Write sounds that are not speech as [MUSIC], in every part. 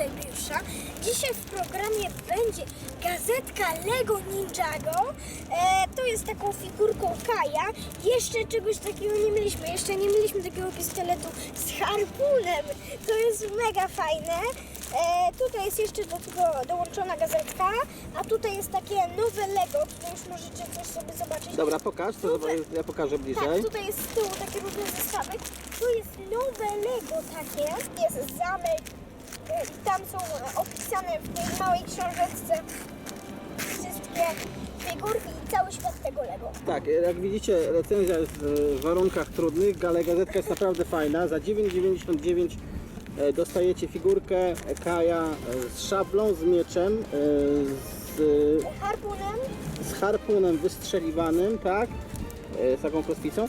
Eusebiusza. Dzisiaj w programie będzie gazetka Lego Ninjago. E, to jest taką figurką Kaja. Jeszcze czegoś takiego nie mieliśmy. Jeszcze nie mieliśmy takiego pistoletu z harpunem. To jest mega fajne. E, tutaj jest jeszcze do tego dołączona gazetka, a tutaj jest takie nowe Lego. Tutaj już możecie coś sobie zobaczyć. Dobra, pokaż, to Super. ja pokażę Tak, bliżej. tutaj jest z tyłu takie różne zestawy. Tu jest nowe Lego takie. Jest zamek. I tam są opisane w tej małej książeczce wszystkie figurki i cały świat tego Lego. Tak, jak widzicie, recenzja jest w warunkach trudnych, ale gazetka jest naprawdę fajna. Za 9,99 e, dostajecie figurkę Kaja e, z szablą, z mieczem, e, z, Harpunem z harpunem wystrzeliwanym, tak? Z taką kostwicą.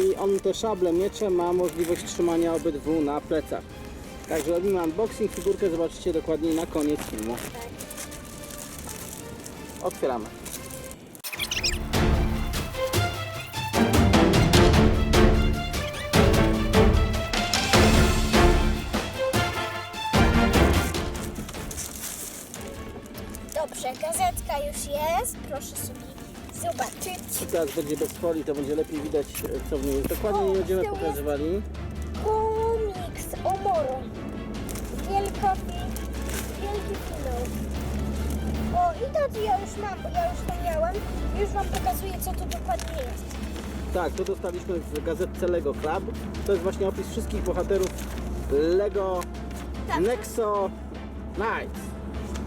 I on te szable, miecze ma możliwość trzymania obydwu na plecach. Także robimy unboxing, figurkę zobaczycie dokładniej na koniec filmu. Otwieramy. Dobrze, gazetka już jest. Proszę sobie zobaczyć. Teraz będzie bez folii, to będzie lepiej widać co w niej jest. Dokładnie nie będziemy pokazywali. To ja już mam, bo ja już to miałem. Już Wam pokazuję, co to dokładnie jest. Tak, to dostaliśmy w gazetce Lego Club. To jest właśnie opis wszystkich bohaterów Lego Tak. Nexo Knights.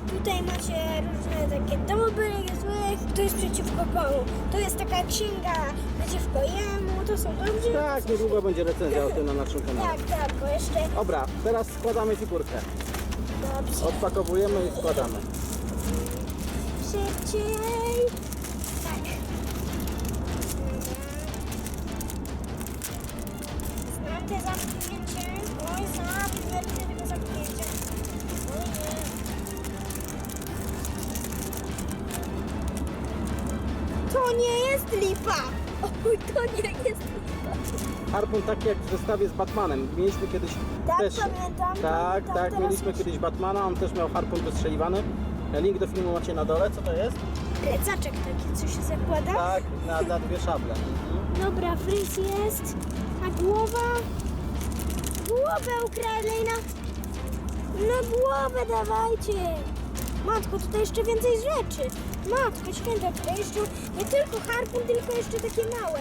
Tutaj macie różne takie dobrych, złych. To jest przeciwko komu. To jest taka księga przeciwko jemu. To są dobrzy. Tak, niedługo będzie recenzja o tym na naszym kanale. Tak, tak, bo jeszcze... Dobra, teraz składamy figurkę. Dobrze. Odpakowujemy i składamy. Szybciej. Tak. Znam te zamknięcie. Oj, wielkie tego zamknięcia. Oj, nie. To nie jest lipa. Oj, to nie jest lipa. Harpun taki jak w zestawie z Batmanem. Mieliśmy kiedyś Tak, też... pamiętam, Tak, pamiętam, tak, teraz mieliśmy już. kiedyś Batmana, on też miał harpun wystrzeliwany. Link do filmu macie na dole, co to jest? Plecaczek taki, co się zakłada. Tak, na, na dwie szable. Mhm. Dobra, fryz jest. A głowa? Głowę ukradli na... Na głowę dawajcie. Matko, tutaj jeszcze więcej rzeczy. Matko święta, tutaj jeszcze nie tylko harpun, tylko jeszcze takie małe.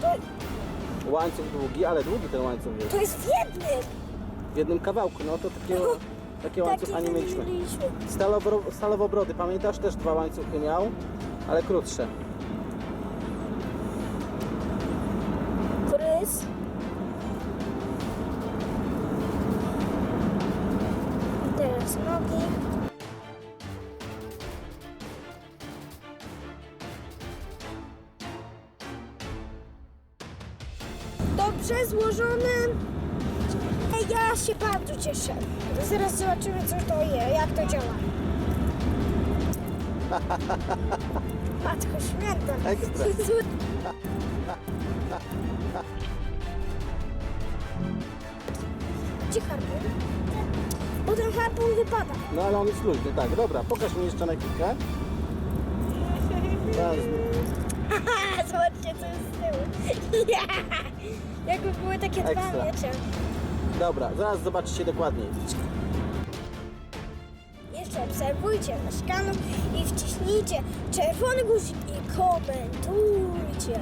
To, Łańcuch długi, ale długi ten łańcuch jest. to jest w jednym. W jednym kawałku, no to takiego, takiego łańcucha nie mieliśmy. Stalobro, stalowobrody, pamiętasz? Też dwa łańcuchy miał, ale krótsze. Fryz. Teraz nogi. Dobrze złożone. Ja się bardzo cieszę. Zaraz zobaczymy, co to jest, jak to działa. [LAUGHS] Matko święta. Ekstra. [LAUGHS] Gdzie harpun? Bo ten harpun wypada. No ale on jest luźny, tak. Dobra, pokaż mi jeszcze na chwilkę. Haha, [LAUGHS] zobaczcie, co jest z tyłu. Jakby były takie dwa Ekstra. miecze. Dobra, zaraz zobaczycie dokładniej. Jeszcze obserwujcie nasz kanał i wciśnijcie czerwony guzik i komentujcie.